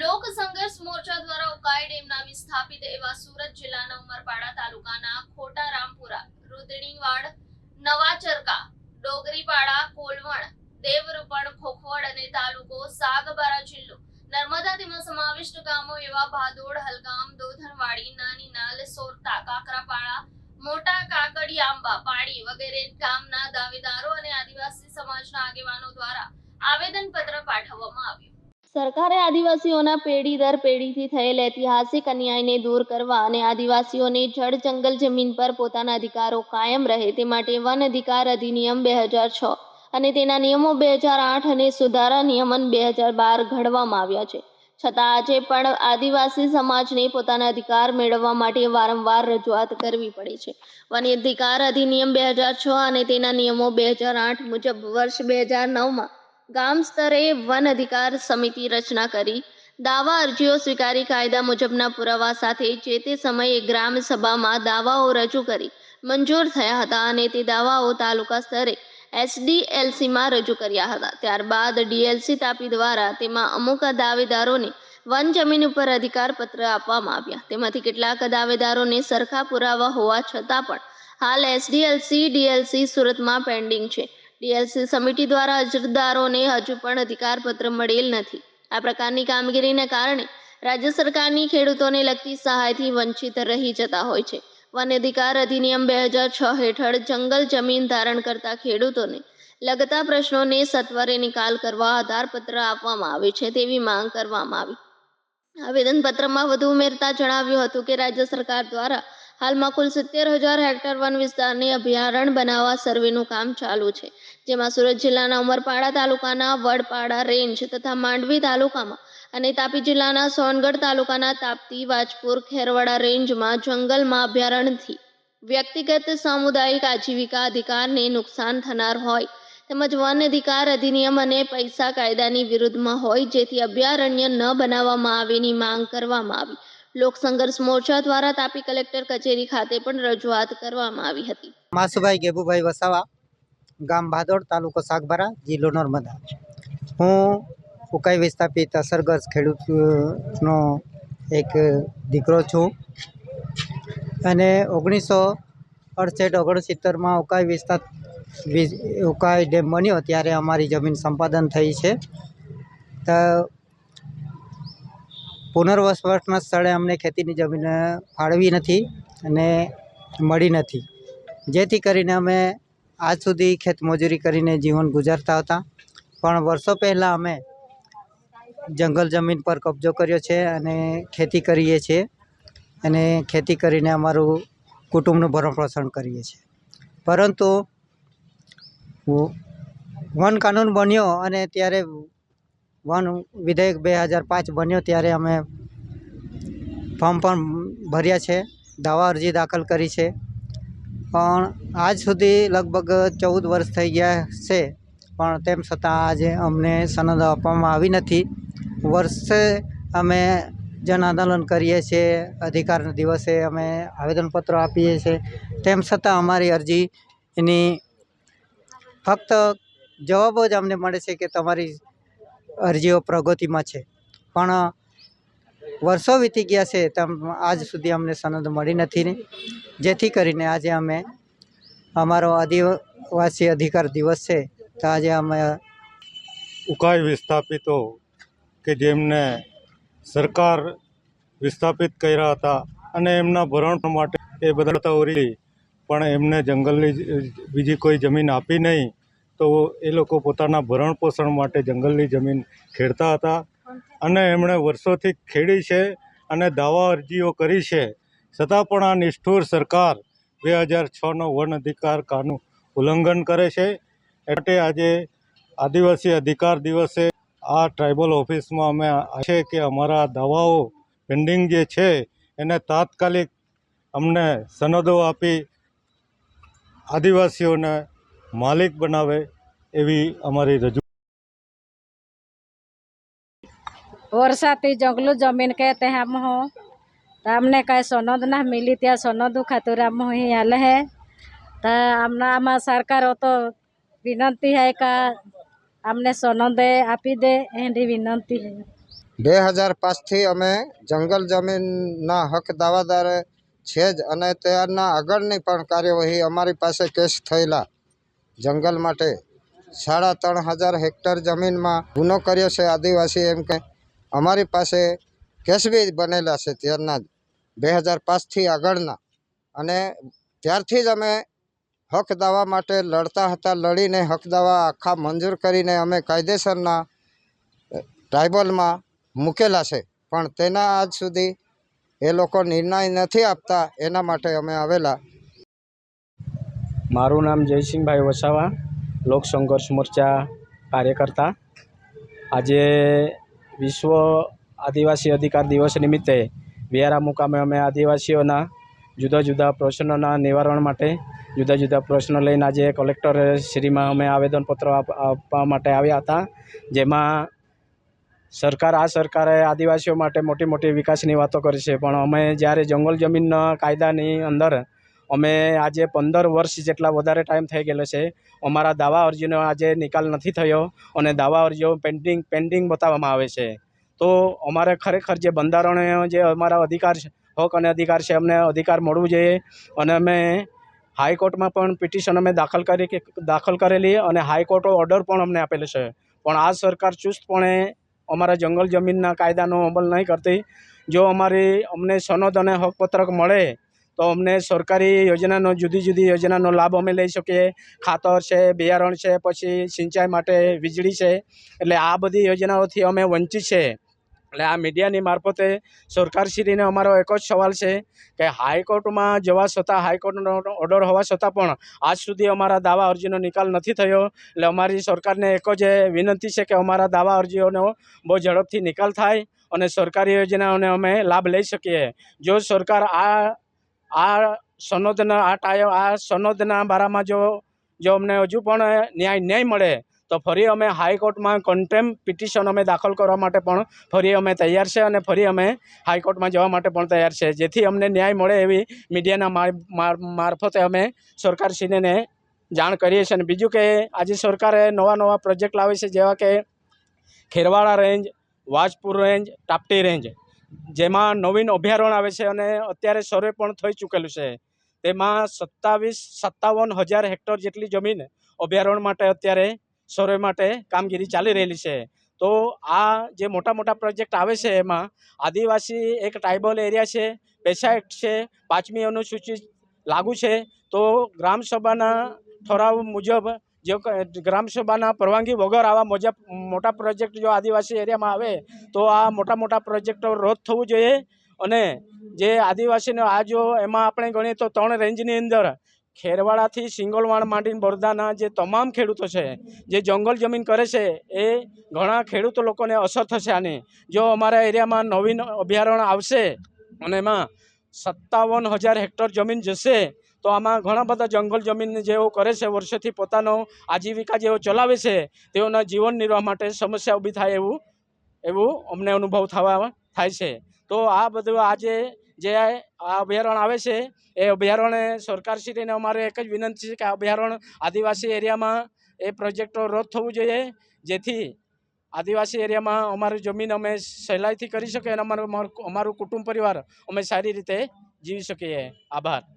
લોક સંઘર્ષ મોરચા દ્વારા ઉકાઈ ડેમના વિસ્થાપિત એવા સુરત જિલ્લાના ઉમરપાડા તાલુકાના ખોટા રામપુરા રુદ્રણીવાડ નવાચરકા, ડોગરીપાડા, કોલવણ, દેવરૂપણ ખોખવડ અને તાલુકો સાગબારા જિલ્લો. નર્મદા તેમાં સમાવિષ્ટ ગામો એવા ભાદોડ, હલગામ દોધણવાડી નાની નાલ સોરતા, કાકરાપાડા, મોટા કાકડી, આંબા, પાડી વગેરે ગામના દાવેદારો અને આદિવાસી સમાજના આગેવાનો દ્વારા આવેદનપત્ર પાઠવવામાં આવ્યું. સરકારે આદિવાસીઓના પેઢી દર પેઢીથી થયેલ ઐતિહાસિક અન્યાયને દૂર કરવા અને આદિવાસીઓને જળ જંગલ જમીન પર પોતાના અધિકારો કાયમ રહે તે માટે વન અધિકાર અધિનિયમ બે હજાર છ અને તેના નિયમો બે હજાર આઠ અને સુધારા નિયમન બે હજાર બાર ઘડવામાં આવ્યા છે. છતાં આજે પણ આદિવાસી સમાજને પોતાના અધિકાર મેળવવા માટે વારંવાર રજૂઆત કરવી પડે છે. વન અધિકાર અધિનિયમ બે હજાર છ અને તેના નિયમો બે હજાર આઠ મુજબ વર્ષ બે હજાર નવમાં ગામ સ્તરે વન અધિકાર સમિતિ રચના કરી. દાવા અરજીઓ સ્વીકારી કાયદા મુજબના પુરાવા સાથે જે તે સમયે ગ્રામ સભામાં દાવાઓ રજૂ કરી મંજૂર થયા હતા અને તે દાવાઓ તાલુકા સ્તરે એસડીએલસીમાં રજૂ કર્યા હતા. ત્યારબાદ ડીએલસી તાપી દ્વારા તેમાં અમુક દાવેદારોને વન જમીન ઉપર અધિકાર પત્ર આપવામાં આવ્યા. તેમાંથી કેટલાક દાવેદારોને સરખા પુરાવા હોવા છતાં પણ હાલ એસડીએલસી, ડીએલસી સુરતમાં પેન્ડિંગ છે. ડીએલસી સમિતિ દ્વારા અરજદારોને હજુ પણ અધિકારપત્ર મળેલ નથી. આ પ્રકારની કામગીરીને કારણે રાજ્ય સરકારની ખેડૂતોને લગતી સહાયથી વંચિત રહી જતા હોય છે. વન અધિકાર અધિનિયમ બે હજાર છ હેઠળ જંગલ જમીન ધારણ કરતા ખેડૂતોને લગતા પ્રશ્નોને સત્વરે નિકાલ કરવા આધારપત્ર આપવામાં આવે છે તેવી માંગ કરવામાં આવી. આવેદનપત્રમાં વધુ ઉમેરતા જણાવ્યું હતું કે રાજ્ય સરકાર દ્વારા હાલમાં કુલ સિત્તેર હજાર હેક્ટર વન વિસ્તારની અભયારણ્ય બનાવવા સર્વેનું કામ ચાલુ છે. જેમાં સુરત જિલ્લાના ઉમરપાડા તાલુકાના વડપાડા રેન્જ તથા માંડવી તાલુકામાં અને તાપી જિલ્લાના સોનગઢ તાલુકાના તાપતી, વાજપુર, ખેરવાડા રેન્જમાં જંગલમાં અભયારણ્યથી વ્યક્તિગત, સામુદાયિક આજીવિકા અધિકારને નુકસાન થનાર હોય તેમજ વન અધિકાર અધિનિયમ અને પૈસા કાયદાની વિરુદ્ધમાં હોય જેથી અભયારણ્ય ન બનાવવામાં આવેની માંગ કરવામાં આવી. લોક સંઘર્ષ મોરચા દ્વારા તાપી કલેક્ટર કચેરી ખાતે પણ રજૂઆત કરવામાં આવી હતી. માસુભાઈ ગેબુભાઈ વસાવા, ગામ ભાદોડ, તાલુકો સાગબારા જિલ્લો નર્મદા. હું ઉકાઈ વિસ્થાપિત અસરગ્રસ્ત ખેડૂતનો એક દીકરો છું અને ઓગણીસો અડસઠ ઓગણસિત્તેરમાં ઉકાઈ વિસ્તાર ઉકાઈ ડેમ બન્યો ત્યારે અમારી જમીન સંપાદન થઈ છે. તો પુનર્વસવાટના સ્થળે અમને ખેતીની જમીન ફાળવી નથી અને મળી નથી. જેથી કરીને અમે આજ સુધી ખેતમજૂરી કરીને જીવન ગુજારતા હતા. પણ વર્ષો પહેલાં અમે જંગલ જમીન પર કબજો કર્યો છે અને ખેતી કરીએ છીએ અને ખેતી કરીને અમારું કુટુંબનું ભરણપોષણ કરીએ છીએ. પરંતુ વન કાનૂન બન્યો અને ત્યારે વન વિધેયક બે હજાર પાંચ બન્યો ત્યારે અમે ફોર્મ પણ ભર્યા છે, દાવા અરજી દાખલ કરી છે. પણ આજ સુધી લગભગ ચૌદ વર્ષ થઈ ગયા છે, પણ તેમ છતાં આજે અમને સનદ આપવામાં આવી નથી. વર્ષે અમે જન આંદોલન કરીએ છીએ અધિકારના દિવસે અમે આવેદનપત્રો આપીએ છીએ. તેમ છતાં અમારી અરજીની ફક્ત જવાબ જ અમને મળે છે કે તમારી અરજીઓ પ્રગતિમાં છે. પણ વર્ષો વીતી ગયા છે તેમ આજ સુધી અમને સનદ મળી નથી જેથી કરીને આજે અમે અમારો આદિવાસી અધિકાર દિવસ છે તો આજે અમે ઉકાઈ વિસ્થાપિતો કે જેમને સરકાર વિસ્થાપિત કર્યા હતા અને એમના ભરણ માટે એ બધા હતા ઓરી પણ એમને જંગલની બીજી કોઈ જમીન આપી નહીં. તો એ લોકો પોતાના ભરણ પોષણ માટે જંગલની જમીન ખેડતા હતા અને એમણે વર્ષોથી ખેડી છે અને દાવા અરજીઓ કરી છે. છતાં પણ આ નિષ્ઠુર સરકાર બે હજાર છનો વન અધિકાર કાનૂન ઉલ્લંઘન કરે છે. એટલે આજે આદિવાસી અધિકાર દિવસે આ ટ્રાઇબલ ઓફિસમાં અમે છે કે અમારા દાવાઓ પેન્ડિંગ જે છે એને તાત્કાલિક અમને સનદો આપી આદિવાસીઓને માલિક બનાવે એવી અમારી રજૂ વરસાતી જંગલું જમીન કે તેમ હો. અમને કાંઈ સનદ ના મિલી ત્યાં સનદ ખાતુર આમ અહીં આલે હે. તો આમના આમાં સરકાર તો વિનંતી હે કા અમને સનદે આપી દે એની વિનંતી હે. બે હજાર પાંચથી અમે જંગલ જમીનના હક દાવાદાર છે જ અને ત્યારના આગળની પણ કાર્યવાહી અમારી પાસે કેસ થયેલા. જંગલ માટે સાડા ત્રણ હજાર હેક્ટર જમીનમાં ગુનો કર્યો છે આદિવાસી એમ કે અમારી પાસે કેસ બી બનેલા છે ત્યારના બે હજાર પાંચથી આગળના. અને ત્યારથી જ અમે હક દાવા માટે લડતા હતા, લડીને હક દાવા આખા મંજૂર કરીને અમે કાયદેસરના ટ્રાઇબલમાં મૂકેલા છે. પણ તેના આજ સુધી એ લોકો નિર્ણય નથી આપતા, એના માટે અમે આવેલા. મારું નામ જયસિંહભાઈ વસાવા, લોક સંઘર્ષ મોરચા કાર્યકર્તા. આજે વિશ્વ આદિવાસી અધિકાર દિવસ નિમિત્તે વિયારા મુકામે અમે આદિવાસીઓના જુદા જુદા પ્રશ્નોના નિવારણ માટે જુદા જુદા પ્રશ્નો લઈને આજે કલેક્ટર શ્રીમાં અમે આવેદનપત્ર આપ- આપવા માટે આવ્યા હતા, જેમાં સરકાર, આ સરકારે આદિવાસીઓ માટે મોટી મોટી વિકાસની વાતો કરી છે. પણ અમે જ્યારે જંગલ જમીનના કાયદાની અંદર અમે આજે પંદર વર્ષ જેટલા વધારે ટાઈમ થઈ ગયેલો છે. અમારા દાવા અરજીનો આજે નિકાલ નથી થયો અને દાવા અરજીઓ પેન્ડિંગ પેન્ડિંગ બતાવવામાં આવે છે. તો અમારે ખરેખર જે બંધારણીય જે અમારા અધિકાર હક અને અધિકાર છે, અમને અધિકાર મળવું જોઈએ અને અમે હાઈકોર્ટમાં પણ પિટિશન અમે દાખલ કરી દાખલ કરેલી અને હાઈકોર્ટો ઓર્ડર પણ અમને આપેલો છે. પણ આ સરકાર ચુસ્તપણે અમારા જંગલ જમીનના કાયદાનો અમલ નહીં કરતી. જો અમારી અમને સનદ અને હકપત્રક મળે તો અમને સરકારી યોજનાનો, જુદી જુદી યોજનાનો લાભ અમે લઈ શકીએ. ખાતર છે, બિયારણ છે, પછી સિંચાઈ માટે વીજળી છે. એટલે આ બધી યોજનાઓથી અમે વંચિત છે. એટલે આ મીડિયાની મારફતે સરકારશ્રીને અમારો એક જ સવાલ છે કે હાઈકોર્ટમાં જવા છતાં, હાઈકોર્ટનો ઓર્ડર હોવા છતાં પણ આજ સુધી અમારા દાવા અરજીનો નિકાલ નથી થયો. એટલે અમારી સરકારને એક જ વિનંતી છે કે અમારા દાવા અરજીઓનો બહુ ઝડપથી નિકાલ થાય અને સરકારી યોજનાઓને અમે લાભ લઈ શકીએ. જો સરકાર આ આ સનોદના આ ટાયર આ સનોદના બારામાં જો જો અમને હજુ પણ ન્યાય નહીં મળે, તો ફરી અમે હાઈકોર્ટમાં કન્ટેમ પિટિશન અમે દાખલ કરવા માટે પણ ફરી અમે તૈયાર છે અને ફરી અમે હાઈકોર્ટમાં જવા માટે પણ તૈયાર છે. જેથી અમને ન્યાય મળે એવી મીડિયાના માર- માર- મારફતે અમે સરકારશ્રીને જાણ કરીએ છીએ. અને બીજું કે આજે સરકારે નવા નવા પ્રોજેક્ટ લાવે છે, જેવા કે Kherwada range Vajpur range Tapti range જેમાં નવીન અભયારણ્ય આવે છે અને અત્યારે સર્વે પણ થઈ ચૂકેલું છે. તેમાં સત્તાવીસ, સત્તાવન હજાર હેક્ટર જેટલી જમીન અભયારણ્ય માટે અત્યારે સર્વે માટે કામગીરી ચાલી રહેલી છે. તો આ જે મોટા મોટા પ્રોજેક્ટ આવે છે એમાં આદિવાસી એક ટ્રાઇબલ એરિયા છે પેશા એક્ટ છે, પાંચમી અનુસૂચિત લાગુ છે. તો ગ્રામસભાના ઠરાવ મુજબ જો ગ્રામસભાના પરવાનગી વગર આવા મોજા, મોટા પ્રોજેક્ટ જો આદિવાસી એરિયામાં આવે, તો આ મોટા મોટા પ્રોજેક્ટો રદ થવું જોઈએ. અને જે આદિવાસીનો આ જો એમાં આપણે ગણીએ તો ત્રણ રેન્જની અંદર ખેરવાડાથી સિંગોલવાડ માંડીને બરોડાના જે તમામ ખેડૂતો છે, જે જંગલ જમીન કરે છે, એ ઘણા ખેડૂતો લોકોને અસર થશે આની. જો અમારા એરિયામાં નવીન અભયારણ્ય આવશે અને એમાં સત્તાવન હજાર હેક્ટર જમીન જશે તો આમાં ઘણા બધા જંગલ જમીન જેઓ કરે છે, વર્ષોથી પોતાનો આજીવિકા જેઓ ચલાવે છે, તેઓના જીવન નિર્વાહ માટે સમસ્યા ઊભી થાય એવું એવું અમને અનુભવ થવા થાય છે. તો આ બધું આજે જે આ અભયારણ્ય આવે છે, એ અભયારણ્ય સરકારશ્રીને અમારે એક જ વિનંતી છે કે આ અભયારણ્ય આદિવાસી એરિયામાં એ પ્રોજેક્ટો રદ થવું જોઈએ, જેથી આદિવાસી એરિયામાં અમારી જમીન અમે સહેલાઈથી કરી શકીએ અને અમારું અમારું કુટુંબ પરિવાર અમે સારી રીતે જીવી શકીએ. આભાર.